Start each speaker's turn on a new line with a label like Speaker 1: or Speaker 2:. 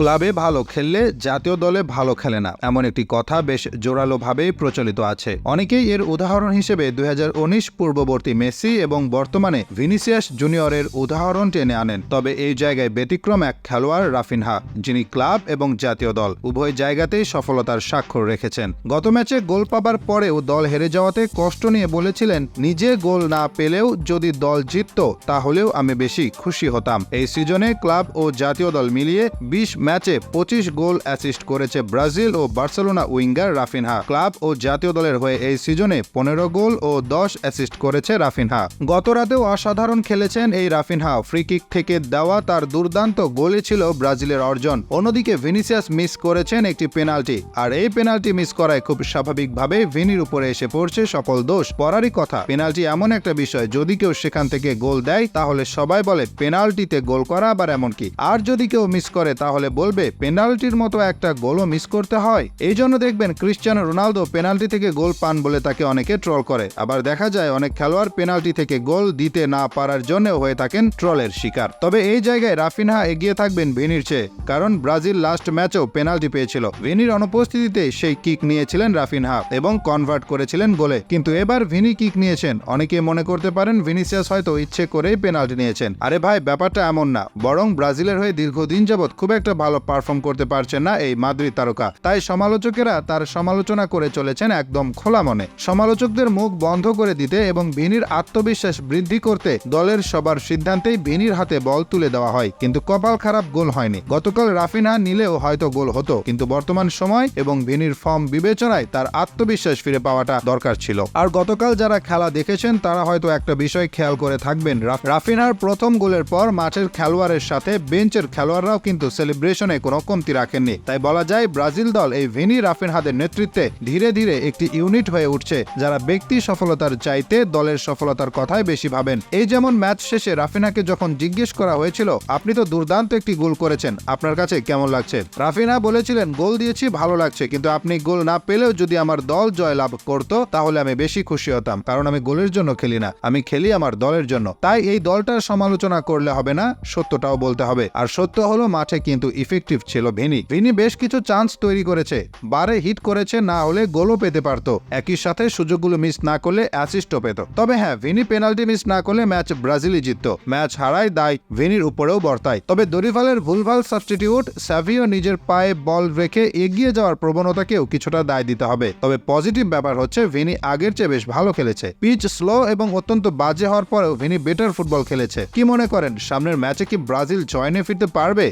Speaker 1: ক্লাবে ভালো খেললে জাতীয় দলে ভালো খেলে না। এমন একটি কথা বেশ জোরালোভাবেই প্রচলিত আছে। অনেকেই এর উদাহরণ হিসেবে দু হাজার উনিশ পূর্ববর্তী মেসি এবং বর্তমানে ভিনিসিয়াস জুনিয়রের উদাহরণ টেনে আনেন। তবে এই জায়গায় ব্যতিক্রম এক খেলোয়াড় রাফিনহা, যিনি ক্লাব এবং জাতীয় দল উভয় জায়গাতেই সফলতার স্বাক্ষর রেখেছেন। গত ম্যাচে গোল পাবার পরেও দল হেরে যাওয়াতে কষ্ট নিয়ে বলেছিলেন, নিজে গোল না পেলেও যদি দল জিতত, তাহলেও আমি বেশি খুশি হতাম। এই সিজনে ক্লাব ও জাতীয় দল মিলিয়ে বিশ ম্যাচে পঁচিশ গোল অ্যাসিস্ট করেছে ব্রাজিল ও বার্সেলোনা উইঙ্গার রাফিনহা। ক্লাব ও জাতীয় দলের হয়ে এই সিজনে পনেরো গোল ও দশ অ্যাসিস্ট করেছে রাফিনহা। গত রাতেও অসাধারণ খেলেছেন এই রাফিনহা। ফ্রি কিক থেকে দেওয়া তার দুর্দান্ত গোলই ছিল ব্রাজিলের অর্জন। অন্যদিকে ভিনিসিয়াস মিস করেছেন একটি পেনাল্টি। আর এই পেনাল্টি মিস করায় খুব স্বাভাবিকভাবে ভিনির উপরে এসে পড়ছে সকল দোষ। পরারই কথা, পেনাল্টি এমন একটা বিষয়, যদি কেউ সেখান থেকে গোল দেয়, তাহলে সবাই বলে, পেনাল্টিতে গোল করা আবার এমনকি। আর যদি কেউ মিস করে, তাহলে বলবে, পেনাল্টির মতো একটা গোলও মিস করতে হয়। এই জন্য দেখবেন ক্রিশ্চিয়ানো রোনালদো পেনাল্টি থেকে গোল পান বলে তাকে অনেকে ট্রল করে। আবার দেখা যায় অনেক খেলোয়াড় পেনাল্টি থেকে গোল দিতে না পারার জন্য হয়ে থাকেন ট্রলের শিকার। তবে এই জায়গায় রাফিনহা এগিয়ে থাকবেন ভেনির চেয়ে, কারণ ব্রাজিল লাস্ট ম্যাচেও পেনাল্টি পেয়েছিল। ভেনির অনুপস্থিতিতে সেই কিক নিয়েছিলেন রাফিনহা এবং কনভার্ট করেছিলেন গোলে। কিন্তু এবার ভিনি কিক নিয়েছেন। অনেকে মনে করতে পারেন ভিনিসিয়াস হয়তো ইচ্ছে করেই পেনাল্টি নিয়েছেন। আরে ভাই, ব্যাপারটা এমন না। বরং ব্রাজিলের হয়ে দীর্ঘদিন যাবৎ খুব একটা ভালো পারফর্ম করতে পারছেন না এই মাদ্রিদ তারকা। তাই সমালোচকেরা তার সমালোচনা করে চলেছেন একদম খোলা মনে। সমালোচকদের মুখ বন্ধ করে দিতে এবং ভিনির আত্মবিশ্বাস বৃদ্ধি করতে দলের সবার সিদ্ধান্তেই ভিনির হাতে বল তুলে দেওয়া হয়। কিন্তু কপাল খারাপ গোল হয়নি। গতকাল রাফিনহা নিলেও হয়তো গোল হতো। কিন্তু বর্তমান সময় এবং ভিনির ফর্ম বিবেচনায় তার আত্মবিশ্বাস ফিরে পাওয়াটা দরকার ছিল। আর গতকাল যারা খেলা দেখেছেন, তারা হয়তো একটা বিষয় খেয়াল করে থাকবেন। রাফ- রাফিনহার প্রথম গোলের পর মাঠের খেলোয়াড়ের সাথে বেঞ্চের খেলোয়াড়রাও কিন্তু সেলিব্রেশনে কোনো কমতি রাখেননি। তাই বলা যায়, ব্রাজিল দল এই ভিনি রাফিনহাদের নেতৃত্বে ধীরে ধীরে একটি ইউনিট হয়ে উঠছে, যারা ব্যক্তি সফলতার চাইতে দলের সফলতার কথাই বেশি ভাবেন। এই যেমন ম্যাচ শেষে রাফিনাকে যখন জিজ্ঞেস করা হয়েছিল, আপনি তো দুর্দান্ত একটি গোল করেছেন, আপনার কাছে কেমন লাগছে? রাফিনা বলেছিলেন, গোল দিয়েছি, ভালো লাগছে, কিন্তু আপনি গোল না পেলেও যদি আমার দল জয় লাভ করত, তাহলে আমি বেশি খুশি হতাম, কারণ আমি গোলের জন্য খেলি না, আমি খেলি আমার দলের জন্য। তাই এই দলটার সমালোচনা করলে হবে না, সত্যটাও বলতে হবে। আর সত্য হলো, মাঠে কিন্তু ইফেক্টিভ ছিল ভিনি ভিনি বেশ কিছু চান্স তৈরি করেছে। বারে হিট করেছে না হলে গোলও পেতে পারতো। একই সাথে সুযোগগুলো মিস না করলে অ্যাসিস্টও পেত। তবে হ্যাঁ ভিনি পেনাল্টি মিস না করলে ম্যাচ ব্রাজিলই জিততো। ম্যাচ হারায় দায় ভিনির উপরেও বর্তায়। তবে দরিফালের ভুলভাল সাবস্টিটিউট স্যাভিও নিজের পায়ে বল রেখে এগিয়ে যাওয়ার প্রবণতাকেও কিছুটা দায় দিতে হবে। তবে পজিটিভ ব্যাপার হচ্ছে ভিনি আগের চেয়ে বেশ ভালো খেলেছে। পিচ স্লো এবং অত্যন্ত বাজে হওয়ার পরেও ভিনি বেটার ফুটবল খেলেছে। কি মনে করেন, সামনের ম্যাচে কি ব্রাজিল জয় নিয়ে ফিরতে পারবে?